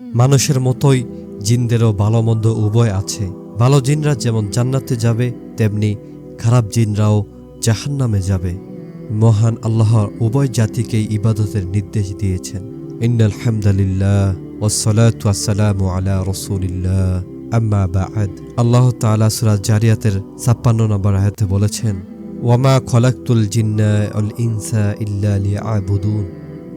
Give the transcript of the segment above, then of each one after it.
মানুষের মতোই জিনদেরও ভালো মন্দ উভয় আছে। ভালো জিনরা যেমন জান্নাতে যাবে, তেমনি খারাপ জিনরাও জাহান্নামে যাবে। মহান আল্লাহ উভয় জাতিকেই ইবাদতের নির্দেশ দিয়েছেন। ইন্নাল হামদালিল্লাহ ওসলাতু আসসালামু আলা রসুলিল্লাহ। আম্মা বাআদ আল্লাহ তাআলা সূরা জারিয়াতের 56 নম্বর আয়াতে বলেছেন ওয়ামা খলাকতুল জিন্না অল ইনসা ইল্লা লিয়াবুদুন।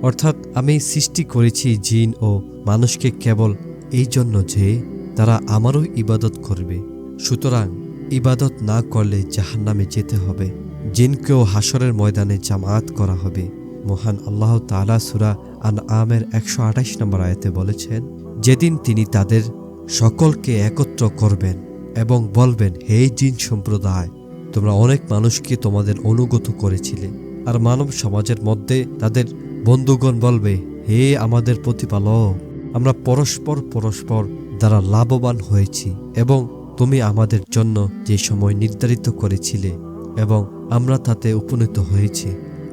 অর্থাৎ আমি সৃষ্টি করেছি জিন ও মানুষকে কেবল এই জন্য যে তারা আমারও ইবাদত করবে। সুতরাং ইবাদত না করলে জাহান্নামে যেতে হবে। জিনকেও হাসরের ময়দানে জামায়াত করা হবে। মহান আল্লাহ তালা সুরা আন আমের একশো আঠাশ নম্বর আয়তে বলেছেন, যেদিন তিনি তাদের সকলকে একত্র করবেন এবং বলবেন, হে জিন সম্প্রদায়, তোমরা অনেক মানুষকে তোমাদের অনুগত করেছিলে। আর মানব সমাজের মধ্যে তাদের বন্ধুগণ বলবে, হে আমাদের প্রতিপালক, আমরা পরস্পর পরস্পর দ্বারা লাভবান হয়েছি এবং তুমি আমাদের জন্য যে সময় নির্ধারিত করেছিলে এবং আমরা তাতে উপনীত হয়েছি।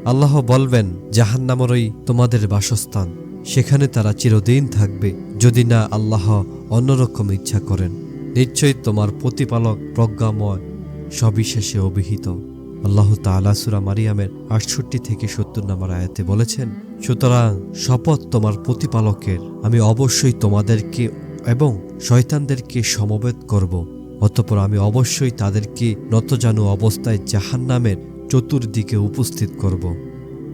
আল্লাহ বলবেন জাহান্নামরই তোমাদের বাসস্থান। সেখানে তারা চিরদিন থাকবে যদি না আল্লাহ অন্যরকম ইচ্ছা করেন। নিশ্চয়ই তোমার প্রতিপালক প্রজ্ঞাময়, সবিশেষে অভিহিত। আল্লাহ তাআলা সুরা মারিয়ামের আটষট্টি থেকে সত্তর নম্বর আয়াতে বলেছেন, সুতরাং শপথ তোমার প্রতিপালকের, আমি অবশ্যই তোমাদেরকে এবং শয়তানদেরকে সমবেত করব। অতপর আমি অবশ্যই তাদেরকে নতজানু অবস্থায় জাহান্নামের চতুর্দিকে উপস্থিত করব।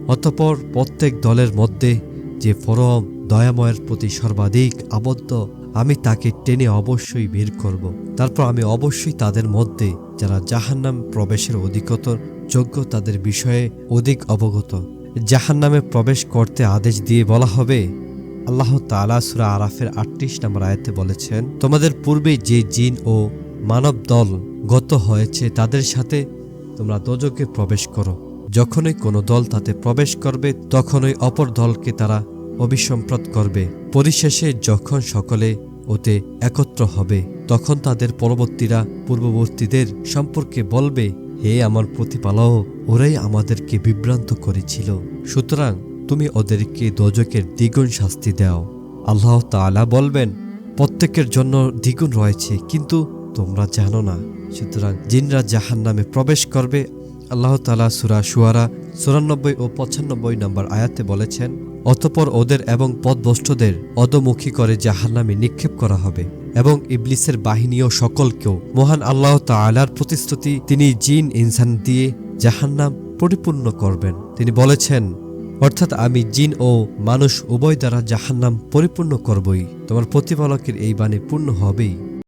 অতপর প্রত্যেক দলের মধ্যে যে ফরম দয়াময়ের প্রতি সর্বাধিক আবদ্ধ আমি তাকে টেনে অবশ্যই বের করব। তারপর আমি অবশ্যই তাদের মধ্যে, যারা জাহান্নাম প্রবেশের অধিকতর যোগ্য, তাদের বিষয়ে অধিক অবগত। জাহান্নামে প্রবেশ করতে আদেশ দিয়ে বলা হবে, আল্লাহ তাআলা সূরা আরাফের আটত্রিশ নম্বর আয়াতে বলেছেন, তোমাদের পূর্বে যে জিন ও মানব দল গত হয়েছে, তাদের সাথে তোমরা দোজকে প্রবেশ করো। যখনই কোনো দল তাতে প্রবেশ করবে, তখনই অপর দলকে তারা অভিসম্প্রদ করবে। পরিশেষে যখন সকলে ওতে একত্র হবে, তখন তাদের পরবর্তীরা পূর্ববর্তীদের সম্পর্কে বলবে, হে আমার প্রতিপালক, ওরাই আমাদেরকে বিভ্রান্ত করেছিল। সুতরাং তুমি ওদেরকে দোজকের দ্বিগুণ শাস্তি দাও। আল্লাহ তাআলা বলবেন, প্রত্যেকের জন্য দ্বিগুণ রয়েছে, কিন্তু তোমরা জানো না। সুতরাং জিনরা জাহান নামে প্রবেশ করবে। আল্লাহ তালা সুরা সুয়ারা চুরানব্বই ও পঁচানব্বই নম্বর আয়াতে বলেছেন অতপর ওদের এবং পদভষ্টদের অদমুখী করে জাহান্নামে নিক্ষেপ করা হবে এবং ইবলিসের বাহিনীও সকলকেও। মহান আল্লাহ তাআলার প্রতিশ্রুতি তিনি জিন, ইনসান দিয়ে জাহান্নাম পরিপূর্ণ করবেন। তিনি বলেছেন, অর্থাৎ আমি জিন ও মানুষ উভয় দ্বারা জাহান্নাম পরিপূর্ণ করবই। তোমার প্রতিপালকের এই বাণী পূর্ণ হবেই।